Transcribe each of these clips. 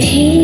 धीरे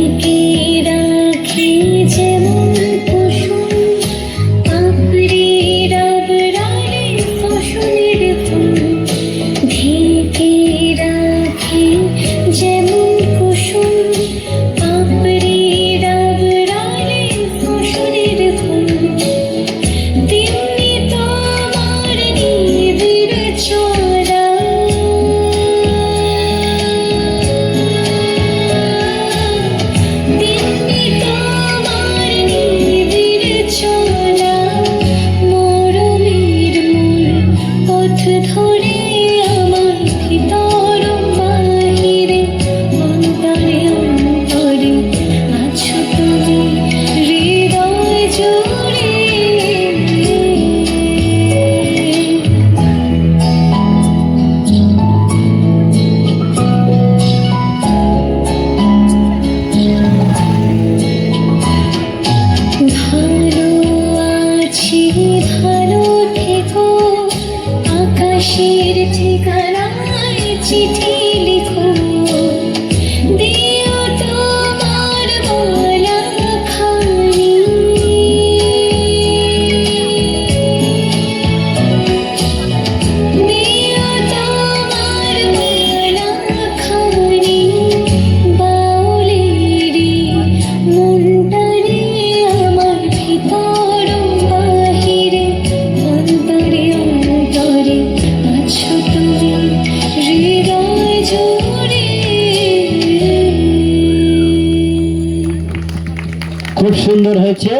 বেশি ভালো থেকো আকাশের ঠিকানায় চিঠি খুব সুন্দর হয়েছে।